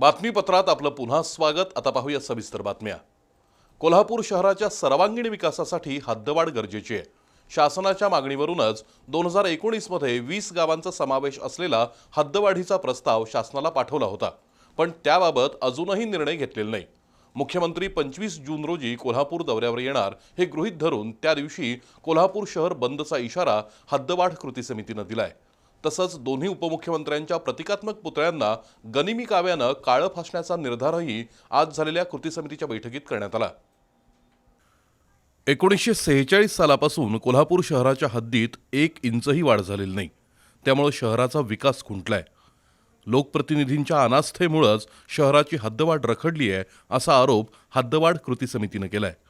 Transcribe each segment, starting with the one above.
बातमीपत्रात आपलं पुन्हा स्वागत. आता पाहूया सविस्तर बातम्या. कोल्हापूर शहराच्या सर्वांगीण विकासासाठी हद्दवाढ गरजेची आहे. शासनाच्या मागणीवरूनच दोन हजार एकोणीसमध्ये वीस गावांचा समावेश असलेला हद्दवाढीचा प्रस्ताव शासनाला पाठवला होता. पण त्याबाबत अजूनही निर्णय घेतलेला नाही. मुख्यमंत्री पंचवीस जून रोजी कोल्हापूर दौऱ्यावर येणार हे गृहीत धरून त्या दिवशी कोल्हापूर शहर बंदचा इशारा हद्दवाढ कृती समितीनं दिलाय. तसंच दोन्ही उपमुख्यमंत्र्यांच्या प्रतिकात्मक पुतळ्यांना गनिमी काव्यानं काळं फासण्याचा निर्धारही आज झालेल्या कृती समितीच्या बैठकीत करण्यात आला. एकोणीसशे सेहेचाळीस सालापासून कोल्हापूर शहराच्या हद्दीत एक इंचही वाढ झालेली नाही. त्यामुळं शहराचा विकास खुंटलाय. लोकप्रतिनिधींच्या अनास्थेमुळंच शहराची हद्दवाढ रखडली आहे असा आरोप हद्दवाढ कृती समितीनं केला आहे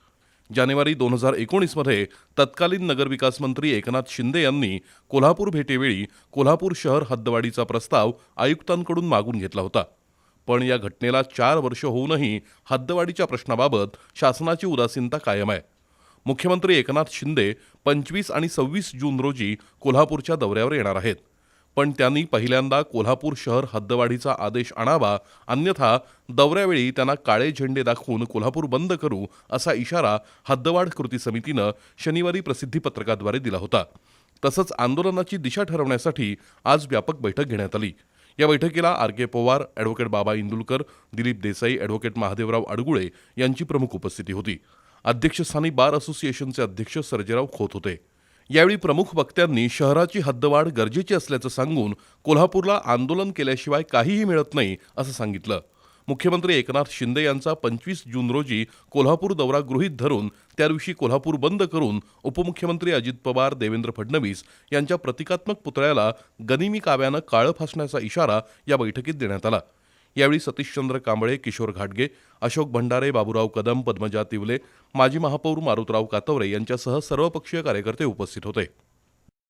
जानेवारी दोन हजार एकोणीसमध्ये तत्कालीन नगरविकास मंत्री एकनाथ शिंदे यांनी कोल्हापूर भेटेवेळी कोल्हापूर शहर हद्दवाढीचा प्रस्ताव आयुक्तांकडून मागून घेतला होता. पण या घटनेला चार वर्ष होऊनही हद्दवाढीच्या प्रश्नाबाबत शासनाची उदासीनता कायम आहे. मुख्यमंत्री एकनाथ शिंदे पंचवीस आणि सव्वीस जून रोजी कोल्हापूरच्या दौऱ्यावर येणार आहेत. पण त्यांनी पहिल्यांदा कोल्हापूर शहर हद्दवाढीचा आदेश आणावा अन्यथा दौऱ्यावेळी त्यांना काळे झेंडे दाखवून कोल्हापूर बंद करू असा इशारा हद्दवाढ कृती समितीनं शनिवारी प्रसिद्धीपत्रकाद्वारे दिला होता. तसंच आंदोलनाची दिशा ठरवण्यासाठी आज व्यापक बैठक घेण्यात आली. या बैठकीला R K Pawar advocate Baba Indulkar Dilip Desai advocate Mahadevrao Adgule यांची प्रमुख उपस्थिती होती. अध्यक्षस्थानी बार असोसिएशनचे अध्यक्ष सर्जेराव खोत होते. यावेळी प्रमुख वक्त्यांनी शहराची हद्दवाढ गरजेची असल्याचं सांगून कोल्हापूरला आंदोलन केल्याशिवाय काहीही मिळत नाही असं सांगितलं. मुख्यमंत्री एकनाथ शिंदे यांचा पंचवीस जून रोजी कोल्हापूर दौरा गृहीत धरून त्या दिवशी कोल्हापूर बंद करून उपमुख्यमंत्री अजित पवार देवेंद्र फडणवीस यांच्या प्रतिकात्मक पुतळ्याला गनिमी काव्यानं काळं फासण्याचा इशारा या बैठकीत देण्यात आला. यावेळी सतीशचंद्र कांबळे किशोर घाटगे अशोक भंडारे बाबूराव कदम पद्मजा तिवले माजी महापौर मारुतराव कातवरे यांच्यासह सर्वपक्षीय कार्यकर्ते उपस्थित होते.